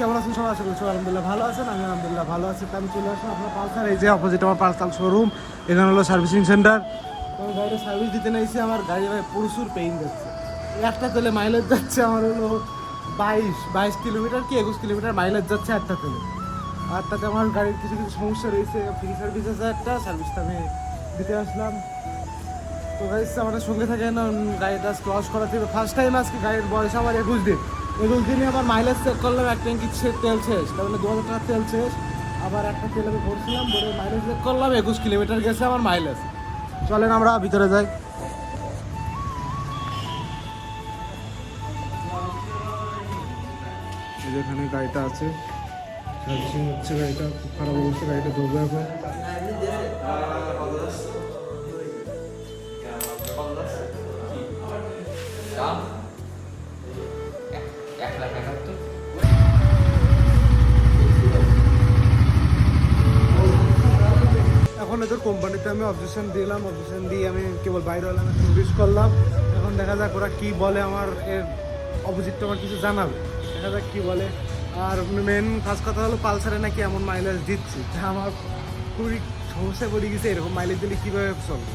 কেমন আছেন? সবাই আশা করছি আলহামদুলিল্লাহ ভালো আছেন আমি আলহামদুলিল্লাহ ভালো আছি। আমি চলে আসলাম আপনার পালসার, এই যে অপোজিট আমার পালসার শোরুম এখানে হলো সার্ভিসিং সেন্টার আমি গাড়িটা সার্ভিস দিতে নিয়েছি আমার গাড়ি ভাই প্রচুর পেইন যাচ্ছে। একটা তেলে মাইলেজ যাচ্ছে, আমার হলো বাইশ বাইশ কিলোমিটার কি একুশ কিলোমিটার মাইলেজ যাচ্ছে একটা তেলে। আর তাতে আমার গাড়ির কিছু কিছু সমস্যা রয়েছে ফ্রি সার্ভিস আছে একটা সার্ভিসটা আমি দিতে আসলাম। তো গাইস আমাদের সঙ্গে থাকে না গাড়িটা ক্রস করা ছিল ফার্স্ট টাইম আজকে গাড়ির বয়স আমার একুশ দিন। একুশ দিনে আবার মাইলেজ চেক করলাম, এক ট্যাঙ্কি তেল শেষ। তাহলে মানে দু হাজার টাকার তেল শেষ। আবার একটা তেল আমি ভরছিলাম, ভরে মাইলেজ চেক করলাম, একুশ কিলোমিটার গেছে আমার মাইলেজ চলেন আমরা ভিতরে যাই। যেখানে গাড়িটা আছে। সার্ভিসিং হচ্ছে গাড়িটা, খুব খারাপ অবস্থা, গাড়িটা ধরবে এখন। কোম্পানিতে আমি অবজেকশন দিলাম অবজেকশন দিয়ে আমি কেবল বাইরে হলাম নোটিস করলাম। এখন দেখা যাক ওরা কী বলে আমার এর অপোজিটটা আমার কিছু জানাবে। দেখা যাক কী বলে। আর মেন কাজ কথা হলো পালসারে নাকি এমন মাইলেজ দিচ্ছি তা আমার খুবই সমস্যা পড়ে গেছে এরকম মাইলেজ দিলে কীভাবে চলবে?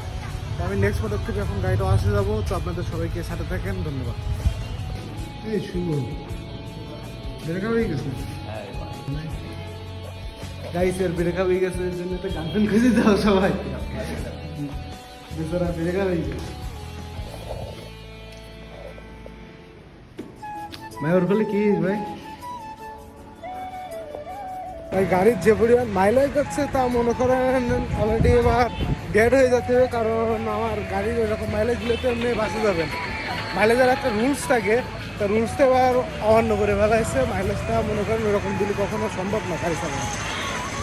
তো আমি নেক্সট পদক্ষেপে এখন গাড়িটা আসে যাব। তো আপনাদের সবাইকে সাথে থাকেন ধন্যবাদ। এই শুভ দেখা হয়ে গেছে। গাইসের ব্রেকআপ হয়ে গেছে, এর জন্য একটা খুঁজে দাও সবাই। বেচারা ব্রেকআপ হয়ে গেছে। ভাই, ওর ফলে কি ভাই? ভাই, গাড়ির যে পরিমাণ মাইলেজ যাচ্ছে তা মনে করেন অলরেডি এবার ডেড হয়ে যাচ্ছে কারণ আমার গাড়ির এরকম মাইলেজ দিলে তো এমনি বাসে যাবেন। মাইলেজের একটা রুলস থাকে, তা রুলসটা এবার অমান্য করে ফেলাইছে মাইলেজটা মনে করেন ওরকম দিলে কখনো সম্ভব না, গাড়ি চালানো।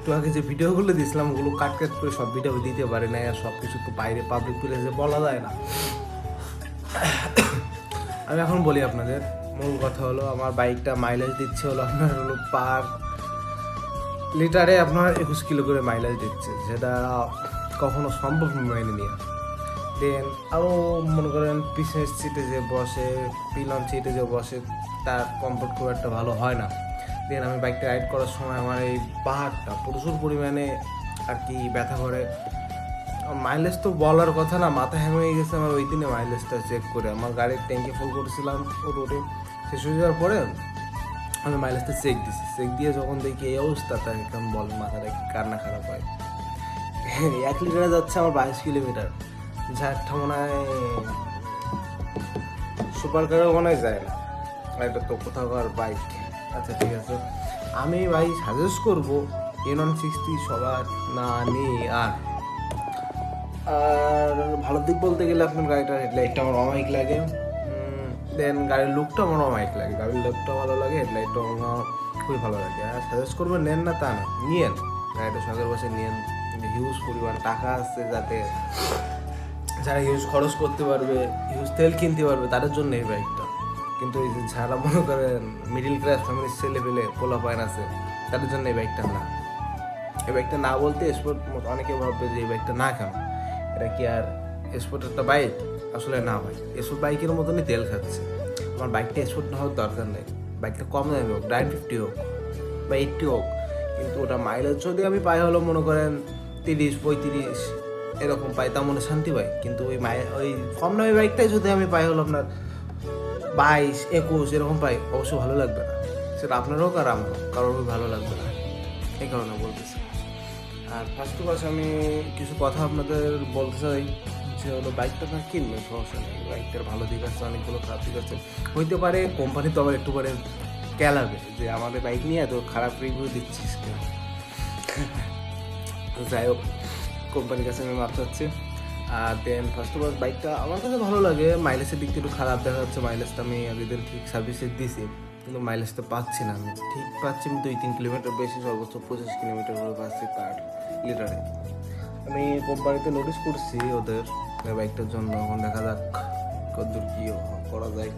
একটু আগে যে ভিডিওগুলো দিয়েছিলাম, ওগুলো কাট কাট করে সব ভিডিও দিতে পারে না আর সব কিছু তো বাইরে পাবলিক প্লেসে বলা যায় না। আমি এখন বলি আপনাদের, মূল কথা হলো আমার বাইকটা মাইলেজ দিচ্ছে হলো আপনার হলো পার লিটারে আপনার একুশ কিলো করে মাইলেজ দিচ্ছে। যেটা কখনো সম্ভব মেনে নিয়ে দেন আরও মনে করেন পিছনের সিটে যে বসে পিলন সিটে যে বসে, তার কমফোর্ট খুব একটা ভালো হয় না। দেন আমি বাইকটা রাইড করার সময় আমার এই পাহাড়টা প্রচুর পরিমাণে আর কি ব্যথা করে। মাইলেজ তো বলার কথা না, মাথা হ্যাং হয়ে গেছে আমার ওই দিনে মাইলেজটা চেক করে। আমার গাড়ির ট্যাঙ্কি ফুল করেছিলাম রোডে শেষ হয়ে যাওয়ার পরে আমি মাইলেজটা চেক দিছি। চেক দিয়ে যখন দেখি এই অবস্থা তাই একদম বল মাথাটা কি কান্না খারাপ হয়। এক লিটারে যাচ্ছে আমার বাইশ কিলোমিটার। যারটা মনে হয় সুপার কারও মনে হয় যায় না। আর এটা তো কোথাকার বাইক। আচ্ছা ঠিক আছে। আমি ভাই সাজেস্ট করব এন ওয়ান সিক্সটি সবার, না নিয়ে আর। আর ভালো দিক বলতে গেলে আপনার গাড়িটার হেডলাইটটা আমার অমাইক লাগে। দেন গাড়ির লুকটা আমার অমাইক লাগে। গাড়ির লুকটা ভালো লাগে হেডলাইটটা আমার খুবই ভালো লাগে। আর সাজেস্ট করব নেন না তা না, নিয়েন। গাড়িটা শখের বসে নিয়েন। হিউজ পরিমাণ টাকা আসছে যাতে যারা হিউজ খরচ করতে পারবে হিউজ তেল কিনতে পারবে, তাদের জন্য এই বাইকটা কিন্তু এই যে যারা মনে করেন মিডিল ক্লাস ফ্যামিলির ছেলে পেলে পোলা পায়ন আছে, তাদের জন্য এই বাইকটা না। এই বাইকটা না বলতে স্পোর্ট অনেকে ভাববে যে এই বাইকটা না কেন? এটা কি আর স্পোর্ট একটা বাইক আসলে না ভাই এসব বাইকের মতনই তেল খাচ্ছে। আমার বাইকটা স্পোর্ট না হওয়ার দরকার নেই। বাইকটা কম দামি হোক নাইন ফিফটি হোক বা এইটটি হোক, কিন্তু ওটা মাইলেজ যদি আমি পাই হলো মনে করেন তিরিশ, পঁয়ত্রিশ, এরকম পাই তা মনে শান্তি পাই কিন্তু ওই মাই ওই কম দামি বাইকটাই যদি আমি পাই হলো আপনার বাইশ, একুশ, এরকম পাই। অবশ্যই ভালো লাগবে না। সেটা আপনারও আর আমার হোক কারোর ভালো লাগবে না। এই কারণে বলতেছি। আর ফার্স্ট অফ আমি কিছু কথা আপনাদের বলতে চাই। যে হলো বাইকটা আপনার কিনবেন, সমস্যা নেই। বাইকটার ভালো দিক আছে, অনেকগুলো খারাপ দিক আছে। হইতে পারে কোম্পানি তো আবার একটু পরে ক্যালাবে যে আমাদের বাইক নিয়ে এত খারাপ রিভিউ দিচ্ছিস কেন? যাই হোক কোম্পানির কাছে আমি মাপ চাচ্ছি। আর দেন ফার্স্ট অফ অল বাইকটা আমার কাছে ভালো লাগে। মাইলেজের দিক থেকে একটু খারাপ দেখা যাচ্ছে মাইলেজটা আমি আগের দিন ঠিক সার্ভিসে দিছি, কিন্তু মাইলেজ তো পাচ্ছি না আমি। ঠিক পাচ্ছি আমি দুই তিন কিলোমিটার বেশি, সর্বোচ্চ পঁচিশ কিলোমিটার করে পাচ্ছি পার লিটারে আমি কোম্পানিতে নোটিশ করছি ওদের বাইকটার জন্য, এখন দেখা যাক কতদূর কী করা যায়।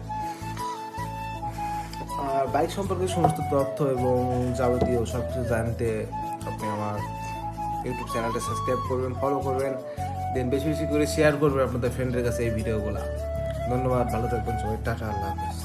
আর বাইক সম্পর্কে সমস্ত তথ্য এবং যাবতীয় সব কিছু জানতে আপনি আমার ইউটিউব চ্যানেলটা সাবস্ক্রাইব করবেন ফলো করবেন। দেন বেশি বেশি করে শেয়ার করবে আপনাদের ফ্রেন্ডের কাছে এই ভিডিওগুলো ধন্যবাদ, ভালো থাকবেন সবাই, টাটা, আল্লাহ হাফেজ।